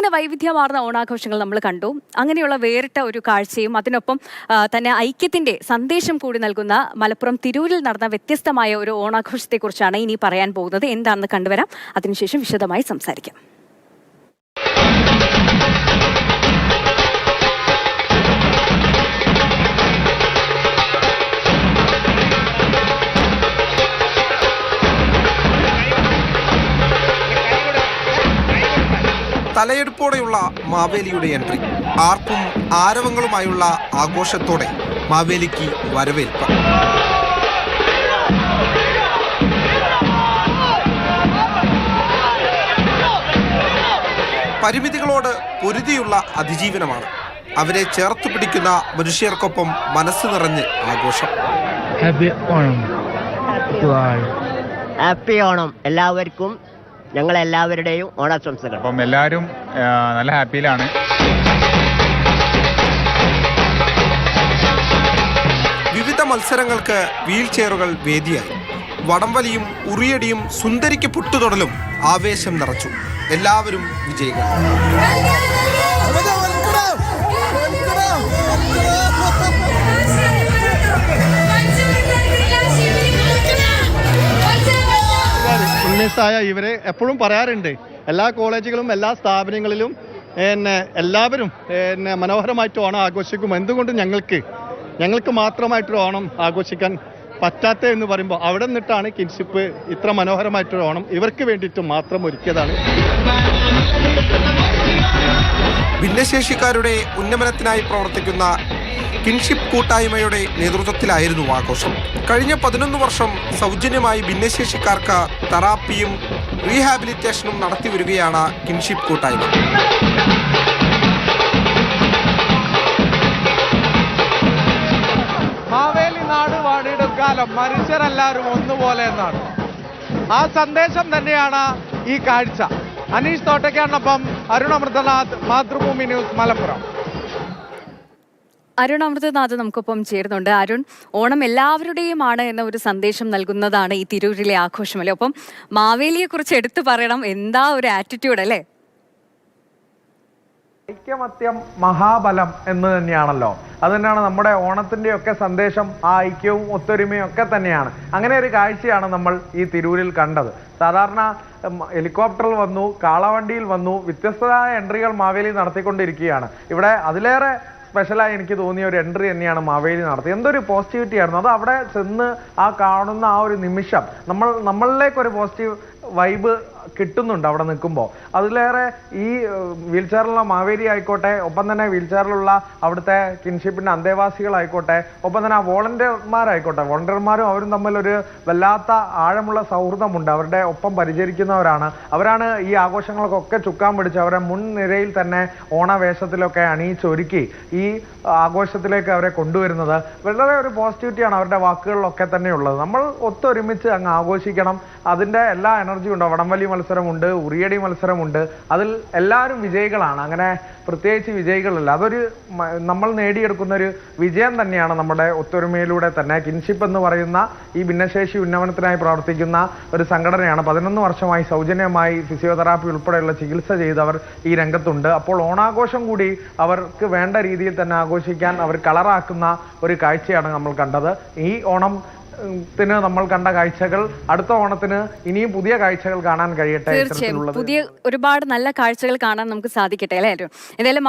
അങ്ങനെ വൈവിധ്യമാർന്ന ഓണാഘോഷങ്ങൾ നമ്മൾ കണ്ടു. അങ്ങനെയുള്ള വേറിട്ട ഒരു കാഴ്ചയും അതിനൊപ്പം തന്നെ ഐക്യത്തിന്റെ സന്ദേശം കൂടി നൽകുന്ന മലപ്പുറം തിരൂരിൽ നടന്ന വ്യത്യസ്തമായ ഒരു ഓണാഘോഷത്തെക്കുറിച്ചാണ് ഇനി പറയാൻ പോകുന്നത്. എന്താണെന്ന് കണ്ടുവരാം. അതിനുശേഷം വിശദമായി സംസാരിക്കാം. തലയെടുപ്പോടെയുള്ള മാവേലിയുടെ എൻട്രി. ആർപ്പും ആരവങ്ങളുമായുള്ള ആഘോഷത്തോടെ മാവേലിക്ക് വരവേൽപ്പ്. പരിമിതികളോട് പൊരുതിയുള്ള അതിജീവനമാണ്. അവരെ ചേർത്ത് പിടിക്കുന്ന മനുഷ്യർക്കൊപ്പം മനസ്സ് നിറഞ്ഞ് ആഘോഷം. ഹാപ്പി ഓണം ഹാപ്പി ഓണം എല്ലാവർക്കും ഞങ്ങളെല്ലാവരുടെയും ഓണാശംസകൾ. അപ്പം എല്ലാവരും നല്ല ഹാപ്പിയിലാണ്. വിവിധ മത്സരങ്ങൾക്ക് വീൽ ചെയറുകൾ വേദിയായി. വടംവലിയും ഉറിയടിയും സുന്ദരിക്ക് പുട്ടുതൊടലും ആവേശം നിറച്ചു. എല്ലാവരും വിജയികൾ. ഉന്നസായ ഇവരെ എപ്പോഴും പറയാറുണ്ട്. എല്ലാ കോളേജുകളും എല്ലാ സ്ഥാപനങ്ങളിലും പിന്നെ എല്ലാവരും പിന്നെ മനോഹരമായിട്ട് ഓണം ആഘോഷിക്കും. എന്തുകൊണ്ട് ഞങ്ങൾക്ക് ഞങ്ങൾക്ക് മാത്രമായിട്ടൊരു ഓണം ആഘോഷിക്കാൻ പറ്റാത്ത എന്ന് പറയുമ്പോൾ അവിടെ നിന്നിട്ടാണ് കിൻഷിപ്പ് ഇത്ര മനോഹരമായിട്ടൊരു ഓണം ഇവർക്ക് വേണ്ടിയിട്ട് മാത്രം ഒരുക്കിയതാണ്. ഭിന്നശേഷിക്കാരുടെ ഉന്നമനത്തിനായി പ്രവർത്തിക്കുന്ന കിൻഷിപ്പ് കൂട്ടായ്മയുടെ നേതൃത്വത്തിലായിരുന്നു ആഘോഷം. കഴിഞ്ഞ പതിനൊന്ന് വർഷം സൗജന്യമായി ഭിന്നശേഷിക്കാർക്ക് തെറാപ്പിയും റീഹാബിലിറ്റേഷനും നടത്തി വരികയാണ് കിൻഷിപ്പ് കൂട്ടായ്മ. മാവേലി നാട് മനുഷ്യരെല്ലാവരും ഒന്നുപോലെ എന്നാണ്. ആ സന്ദേശം തന്നെയാണ് ഈ കാഴ്ച. അനീഷ് തോട്ടയ്ക്കാണൊപ്പം അരുണമൃതനാഥ് മാതൃഭൂമി ന്യൂസ് മലപ്പുറം. അരുൺ അമൃതനാഥ് നമുക്കൊപ്പം ചേരുന്നുണ്ട്. അരുൺ ഓണം എല്ലാവരുടെയും ആണ് എന്ന ഒരു സന്ദേശം നൽകുന്നതാണ് ഈ തിരൂരിലെ ആഘോഷം അല്ലേ? ഒപ്പം മാവേലിയെ കുറിച്ച് എടുത്തു പറയണം. എന്താ ഒരു ആറ്റിറ്റ്യൂഡ് അല്ലേ? ഐക്യമത്യം മഹാബലം എന്ന് തന്നെയാണല്ലോ. അത് തന്നെയാണ് നമ്മുടെ ഓണത്തിന്റെ ഒക്കെ സന്ദേശം ആ ഐക്യവും ഒത്തൊരുമയും ഒക്കെ തന്നെയാണ്. അങ്ങനെ ഒരു കാഴ്ചയാണ് നമ്മൾ ഈ തിരൂരിൽ കണ്ടത്. സാധാരണ ഹെലികോപ്റ്ററിൽ വന്നു കാളവണ്ടിയിൽ വന്നു വ്യത്യസ്തമായ എൻട്രികൾ മാവേലി നടത്തിക്കൊണ്ടിരിക്കുകയാണ്. ഇവിടെ അതിലേറെ സ്പെഷ്യലായി എനിക്ക് തോന്നിയ ഒരു എൻട്രി തന്നെയാണ് മാവേലി നടത്തിയത്. എന്തൊരു പോസിറ്റിവിറ്റി ആയിരുന്നു. അത് അവിടെ ചെന്ന് ആ കാണുന്ന ആ ഒരു നിമിഷം നമ്മൾ നമ്മളിലേക്ക് ഒരു പോസിറ്റീവ് വൈബ് കിട്ടുന്നുണ്ട് അവിടെ നിൽക്കുമ്പോൾ അതിലേറെ ഈ വീൽ ചെയറിലുള്ള മാവേലി ആയിക്കോട്ടെ ഒപ്പം തന്നെ വീൽ ചെയറിലുള്ള അവിടുത്തെ കിൻഷിപ്പിന്റെ അന്തേവാസികളായിക്കോട്ടെ ഒപ്പം തന്നെ ആ വോളണ്ടിയർമാരായിക്കോട്ടെ വോളണ്ടിയർമാരും അവരും തമ്മിലൊരു വല്ലാത്ത ആഴമുള്ള സൗഹൃദമുണ്ട്. അവരുടെ ഒപ്പം പരിചരിക്കുന്നവരാണ്. അവരാണ് ഈ ആഘോഷങ്ങൾക്കൊക്കെ ചുക്കാൻ പിടിച്ച് അവരെ മുൻനിരയിൽ തന്നെ ഓണവേഷത്തിലൊക്കെ അണിയിച്ചൊരുക്കി ഈ ആഘോഷത്തിലേക്ക് അവരെ കൊണ്ടുവരുന്നത്. വളരെ ഒരു പോസിറ്റിവിറ്റിയാണ് അവരുടെ വാക്കുകളിലൊക്കെ തന്നെയുള്ളത്. നമ്മൾ ഒത്തൊരുമിച്ച് അങ്ങ് ആഘോഷിക്കണം. അതിന്റെ എല്ലാ എനർജിയും ഉണ്ട് വടംവലി മത്സരമുണ്ട് ഉറിയടി മത്സരമുണ്ട്. അതിൽ എല്ലാവരും വിജയികളാണ്. അങ്ങനെ പ്രത്യേകിച്ച് വിജയികളല്ല. അതൊരു നമ്മൾ നേടിയെടുക്കുന്ന ഒരു വിജയം തന്നെയാണ് നമ്മുടെ ഒത്തൊരുമയിലൂടെ തന്നെ. കിൻഷിപ്പ് എന്ന് പറയുന്ന ഈ ഭിന്നശേഷി ഉന്നമനത്തിനായി പ്രവർത്തിക്കുന്ന ഒരു സംഘടനയാണ്. പതിനൊന്ന് വർഷമായി സൗജന്യമായി ഫിസിയോതെറാപ്പി ഉൾപ്പെടെയുള്ള ചികിത്സ ചെയ്ത് അവർ ഈ രംഗത്തുണ്ട്. അപ്പോൾ ഓണാഘോഷം കൂടി അവർക്ക് വേണ്ട രീതിയിൽ തന്നെ ആഘോഷിക്കാൻ അവർ കളറാക്കുന്ന ഒരു കാഴ്ചയാണ് നമ്മൾ കണ്ടത്. ഈ ഓണം ത്തിന് നമ്മൾ കണ്ട കാഴ്ചകൾ അടുത്ത ഓണത്തിന് ഇനിയും പുതിയ കാഴ്ചകൾ കാണാൻ കഴിയട്ടെ തീർച്ചയായും. പുതിയ ഒരുപാട് നല്ല കാഴ്ചകൾ കാണാൻ നമുക്ക് സാധിക്കട്ടെ അല്ലേ എന്തായാലും